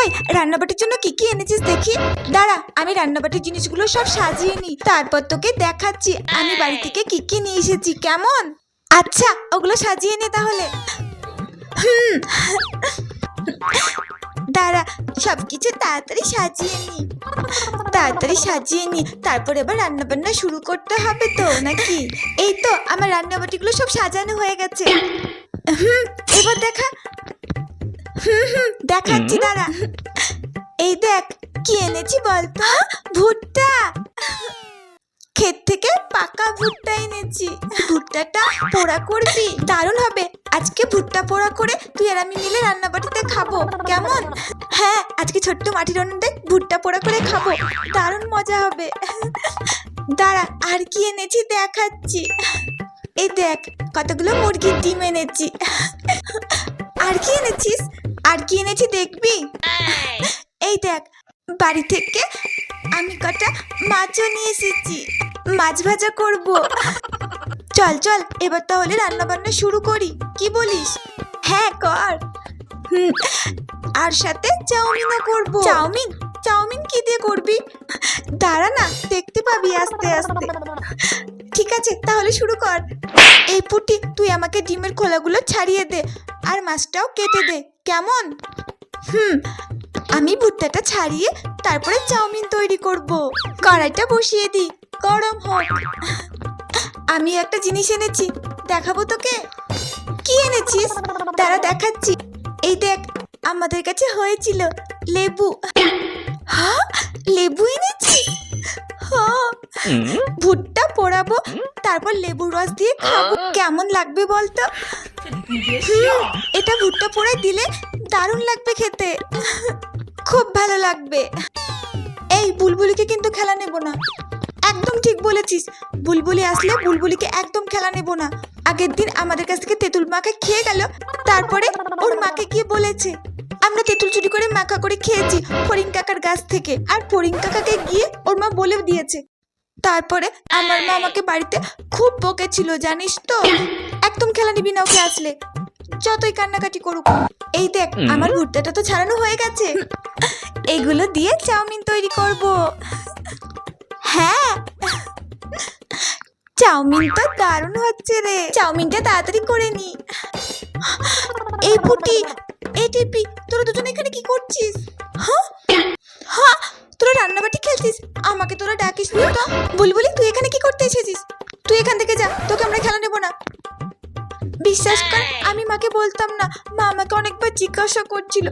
কই রান্নাবাটির জন্য কি কি এনেছিস দেখি? দাঁড়া আমি রান্নাবাটির জিনিসগুলো সব সাজিয়ে নিই। তারপর তোকে দেখাচ্ছি আমি বাড়ি থেকে কি কি নিয়ে এসেছি কেমন? আচ্ছা ওগুলো সাজিয়ে নে তাহলে। হুম। দাঁড়া সব কিছু তাড়াতাড়ি সাজিয়ে নি। তাড়াতাড়ি সাজিয়ে নি তারপর এবার রান্না বান্না শুরু করতে হবে তো নাকি? এই তো আমার রান্নাবাটিগুলো সব সাজানো হয়ে গেছে। হুম এবার দেখা। দেখাচ্ছি দাঁড়া। এই দেখ কি এনেছি বলতো? ভুট্টা। ক্ষেত থেকে পাকা ভুট্টা এনেছি। ভুট্টাটা পোড়া করবি? দারুণ হবে। আজকে ভুট্টা পোড়া করে তুই আর আমি মিলে রান্নাবাটিতে খাব। কেমন? হ্যাঁ আজকে ছোট্ট মাটির উনুনে ভুট্টা পোড়া করে খাব। দারুণ মজা হবে। দাঁড়া আর কি এনেছি দেখাচ্ছি। এই দেখ কতগুলো মুরগির ডিম এনেছি। আর কি এনেছিস? আর কি এনেছি দেখবি? এই দেখ বাড়ি থেকে আমি কটা মাছও নিয়ে এসেছি। মাছ ভাজা করব। চল চল এবার তাহলে রান্না বান্না শুরু করি। কি বলিস? হ্যাঁ কর। হুম, আর সাথে চাউমিনও করব। চাউমিন? চাউমিন কি দিয়ে করবি? দাঁড়া না দেখতে পাবি আস্তে আস্তে। ঠিক আছে তাহলে শুরু কর। এই পুটি তুই আমাকে ডিমের খোলাগুলো ছাড়িয়ে দে আর মাছটাও কেটে দে। কেমন? হুম আমি ভুট্টাটা ছাড়িয়ে তারপরে চাউমিন তৈরি করব। কড়াইটা বসিয়ে দিই গরম হোক। আমি একটা জিনিস এনেছি দেখাবো তোকে? কি এনেছিস? তারা দেখাচ্ছি। এই দেখ আমাদের কাছে হয়েছিল লেবু। হ্যাঁ লেবু এনেছি? ভুট্টা পোড়াবো তারপর লেবুর রস দিয়ে খাব। কেমন লাগবে বলতো? এটা ভুট্টা পোড়ায় দিলে দারুণ লাগবে খেতে। খুব ভালো লাগবে। এই, বুলবুলিকে কিন্তু খেলা নেব না। একদম ঠিক বলেছিস। বুলবুলি আসলে বুলবুলিকে একদম খেলা নেব না। আগের দিন আমাদের কাছ থেকে তেঁতুল মাখা খেয়ে গেল, তারপরে ওর মাকে গিয়ে বলেছে, আমরা তেঁতুল চুরি করে মাখা করে খেয়েছি ফরিং কাকার গাছ থেকে। আর ফরিং কাকাকে গিয়ে ওর মা বলে দিয়েছে। তারপরে আমার মা আমাকে বাড়িতে খুব বকেছিল, জানিস তো? একদম খেলা নিবি না ওকে আসলে। যতই কান্নাকাটি করুক। এই দেখ আমার ভুট্টাটা তো ছাড়ানো হয়ে গেছে। এগুলো দিয়ে চাউমিন তৈরি করব। হ্যাঁ। চাউমিন তো দারুণ হচ্ছে রে। চাউমিনটা তাড়াতাড়ি করে নি। এই পুটি এই টিপি তোরা দুজন এখানে কি করছিস? হ্যাঁ? হ্যাঁ তোরা রান্নাবাটি খেলছিস। আমাকে তোরা ডাকিস নি তো বুলবুলি তুই এখানে কি করতে এসেছিস? তুই এখান থেকে যা তোকে আমরা খেলা নেব না। বিশ্বাস কর আমি মাকে বলতাম না। মা আমাকে অনেকবার জিজ্ঞাসা করছিল।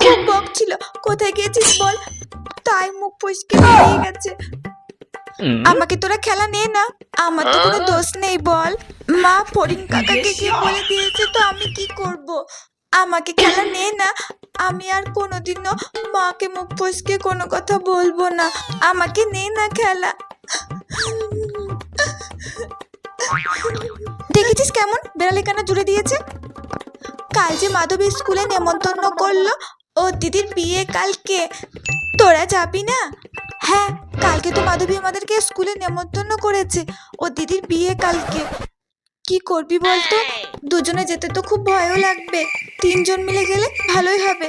খুব বকছিল কোথায় গেছিস বল? তাই মুখ ফসকে বেরিয়ে গেছে। আমাকে তোরা খেলা নে না। আমার তো কোনো দোষ নেই বল। মা ফরিন কাকাকে গিয়ে বলে দিয়েছে তো আমি কি করব? আমাকে খেলা নে না। আমি আর কোনোদিনও মাকে মুখ ফসকে কোনো কথা বলব না। আমাকে নে না খেলা। দেখেছিস কেমন? বেড়ালে কেন জুড়ে দিয়েছে। কাল যে মাধবী স্কুলে নেমন্তন্ন করল, ও দিদির বিয়ে কালকে। তোরা যাবি না? হ্যাঁ কালকে তো মাধবী আমাদেরকে স্কুলে নেমন্তন্ন করেছে, ও দিদির বিয়ে কালকে। কি করবি বলতো? দুজনে যেতে তো খুব ভয়ও লাগবে। তিনজন মিলে গেলে ভালোই হবে।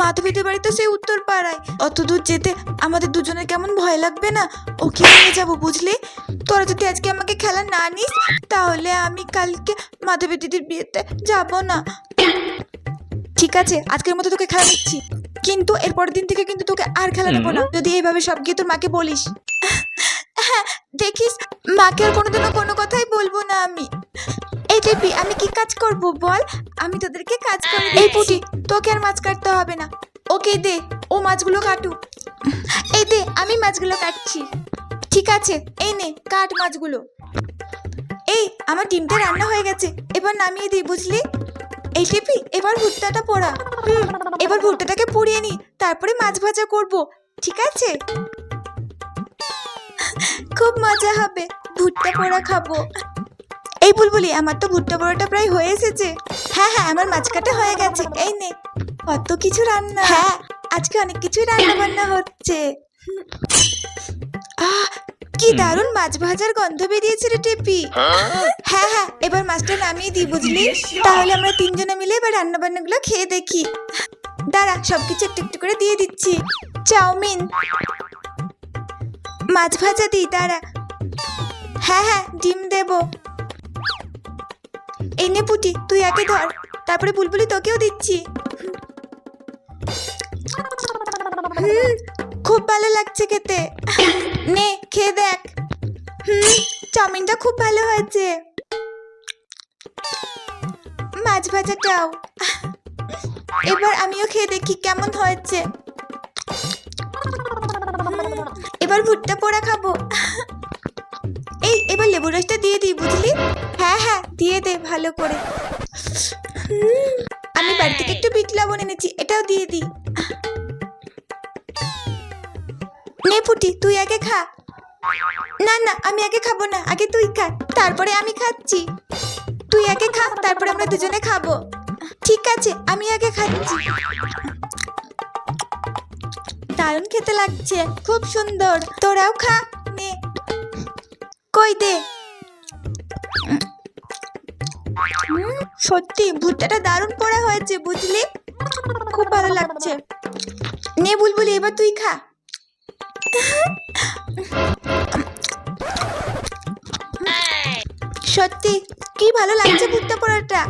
মাধবীদের বাড়ি তো সেই উত্তর পাড়ায় অত দূর যেতে আমাদের দুজনের কেমন ভয় লাগবে না? ওকে নিয়ে যাব বুঝলি? তোরা যদি আজকে আমাকে খেলা না নিস তাহলে আমি কালকে মাধবী দিদির বিয়েতে যাব না। ঠিক আছে আজকের মতো তোকে খেলা নিচ্ছি। কিন্তু এর পরের দিন থেকে কিন্তু তোকে আর খেলা দেবো না। যদি এইভাবে সব গিয়ে তোর মাকে বলিস। হ্যাঁ দেখিস মাকে আর কোনোদিনও কোনো কথাই বলব না আমি। এই টেপি আমি কি কাজ করব বল? আমি তোদেরকে কাজ করে এই পুটি। তোকে আর মাছ কাটতে হবে না। ওকে দে ও মাছগুলো কাটুক। এই দে আমি মাছগুলো কাটছি। ঠিক আছে এই নে কাট মাছগুলো। এই আমার ডিমটা রান্না হয়ে গেছে এবার নামিয়ে দিই বুঝলি? এই টিপি এবার ভুট্টাটা পোড়া। হুম এবার ভুট্টাটাকে পুড়িয়ে নি তারপরে মাছ ভাজা করব ঠিক আছে? খুব মজা হবে ভুট্টা পোড়া খাব। এই বুলবুলি আমার তো ভুট্টা পোড়াটা প্রায় হয়ে এসেছে। হ্যাঁ হ্যাঁ আমার মাছ কাটা হয়ে গেছে। এই নে। কত কিছু রান্না। হ্যাঁ। আজকে অনেক কিছুই রান্না বান্না হচ্ছে। আহ কি দারুণ মাছ ভাজার গন্ধ বেরিয়েছে রে টেপি। হ্যাঁ হ্যাঁ এবার মাছটা নামিয়ে দিই বুঝলি? তাহলে আমরা তিনজনে মিলে এবার রান্না বান্নাগুলো খেয়ে দেখি। দাঁড়া সব কিছু একটু একটু করে দিয়ে দিচ্ছি। চাউমিন। মাছ ভাজা দিই দাঁড়া। হ্যাঁ হ্যাঁ ডিম দেবো। এই নে পুটি, তুই একে ধর, তারপরে বুলবুলি তোকেও দিচ্ছি। খুব ভালো লাগছে খেতে। নে, খেয়ে দেখ। হুম, চাউমিনটা খুব ভালো হয়েছে। মাছ ভাজাটাও। এবার আমিও খেয়ে দেখি কেমন হয়েছে। এবার ভুট্টা পোড়া খাব। এই, এবার লেবু রসটা দিয়ে দিই, বুঝলি? হ্যাঁ হ্যাঁ দিয়ে দে, ভালো করে। আমি বাড়ি থেকে একটু বিট লবণ এনেছি, এটাও দিয়ে দিই। নে ফুটি, তুই আগে খা। না না, আমি আগে খাব না, আগে তুই খা, তারপরে আমি খাচ্ছি। তুই আগে খা, তারপরে আমরা দুজনে খাব। ঠিক আছে, আমি আগে খাচ্ছি। দারুণ খেতে লাগছে, খুব সুন্দর। তোরাও খা, নে। কই দে? সত্যি, ভুট্টাটা দারুণ পড়া হয়েছে, বুঝলি? খুব ভালো লাগছে। নে বুলবুলি, এবার তুই খা। সত্যি, কি ভালো লাগছে ভুট্টা পোড়াটা।